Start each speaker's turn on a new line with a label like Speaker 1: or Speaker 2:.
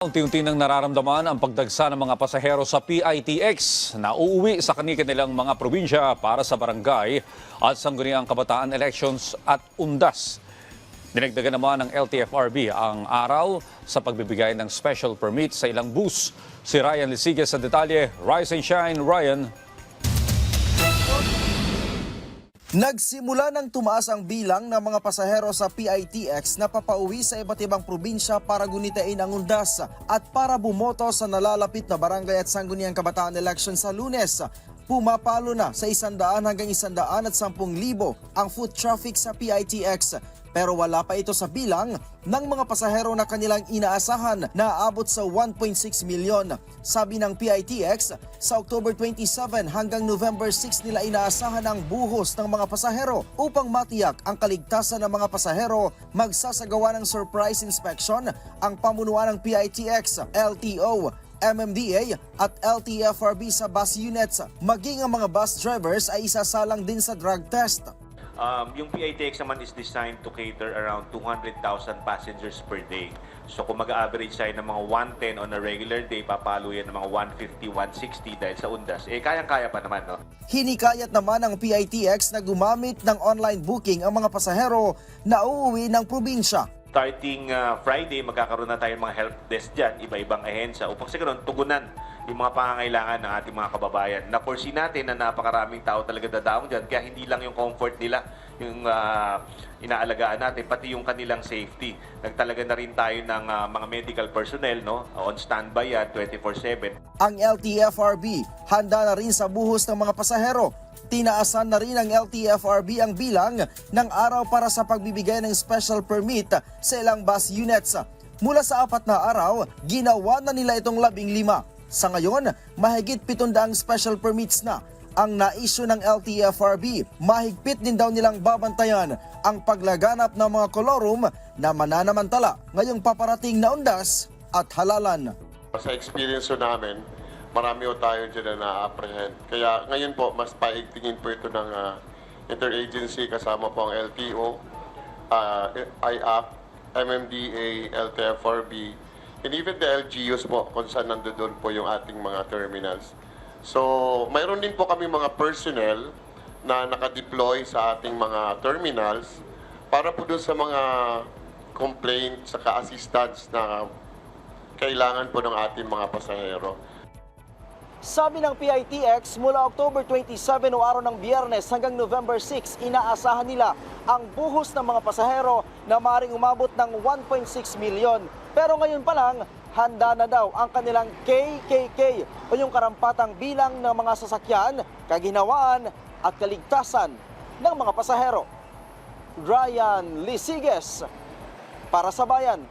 Speaker 1: Unti-unti nang nararamdaman ang pagdagsa ng mga pasahero sa PITX na uuwi sa kanilang mga probinsya para sa barangay at sangguniang kabataan elections at undas. Dinagdagan naman ng LTFRB ang araw sa pagbibigay ng special permit sa ilang bus. Si Ryan Lisigas sa detalye. Rise and shine, Ryan.
Speaker 2: Nagsimula ng tumaas ang bilang ng mga pasahero sa PITX na papauwi sa iba't ibang probinsya para gunitain ang undas at para bumoto sa nalalapit na barangay at sangguniang kabataan election sa lunes. Pumapalo na sa isandaan hanggang isandaan at sampung libo ang foot traffic sa PITX pero wala pa ito sa bilang ng mga pasahero na kanilang inaasahan na aabot sa 1.6 milyon. Sabi ng PITX, sa October 27 hanggang November 6 nila inaasahan ang buhos ng mga pasahero upang matiyak ang kaligtasan ng mga pasahero magsasagawa ng surprise inspection ang pamunuan ng PITX, LTO, MMDA at LTFRB sa bus units. Maging ang mga bus drivers ay isasalang din sa drug test.
Speaker 3: Um, yung PITX naman is designed to cater around 200,000 passengers per day. So kung mag-average tayo ng mga 110 on a regular day, papalo yan ng mga 150, 160 dahil sa undas. Eh, kayang-kaya pa naman, no?
Speaker 2: Hinikayat naman ng PITX na gumamit ng online booking ang mga pasahero na uuwi ng probinsya.
Speaker 3: Starting uh, Friday, magkakaroon na tayo ng mga help desk dyan, iba-ibang ahensya, upang sa ganun, tugunan yung mga pangangailangan ng ating mga kababayan. Na-foresee natin na napakaraming tao talaga dadaong dyan, kaya hindi lang yung comfort nila yung uh, inaalagaan natin, pati yung kanilang safety. Nagtalaga na rin tayo ng uh, mga medical personnel, no? on standby yan, 24-7.
Speaker 2: Ang LTFRB handa na rin sa buhos ng mga pasahero. Tinaasan na rin ng LTFRB ang bilang ng araw para sa pagbibigay ng special permit sa ilang bus units. Mula sa apat na araw, ginawa na nila itong labing lima. Sa ngayon, mahigit 700 special permits na ang naisyo ng LTFRB. Mahigpit din daw nilang babantayan ang paglaganap ng mga kolorum na mananamantala ngayong paparating na undas at halalan.
Speaker 4: Sa experience namin, marami ho tayo dyan na na-apprehend. Kaya ngayon po, mas paigtingin po ito ng ah, interagency kasama po ang LTO, uh, IAP, MMDA, LTFRB, and even the LGUs po kung saan nandoon po yung ating mga terminals. So, mayroon din po kami mga personnel na nakadeploy sa ating mga terminals para po doon sa mga complaint, saka assistance na kailangan po ng ating mga pasahero.
Speaker 2: Sabi ng PITX, mula October 27 o araw ng biyernes hanggang November 6, inaasahan nila ang buhos ng mga pasahero na maaaring umabot ng 1.6 milyon. Pero ngayon pa lang, handa na daw ang kanilang KKK o yung karampatang bilang ng mga sasakyan, kaginawaan at kaligtasan ng mga pasahero. Ryan Lisiges para sa Bayan.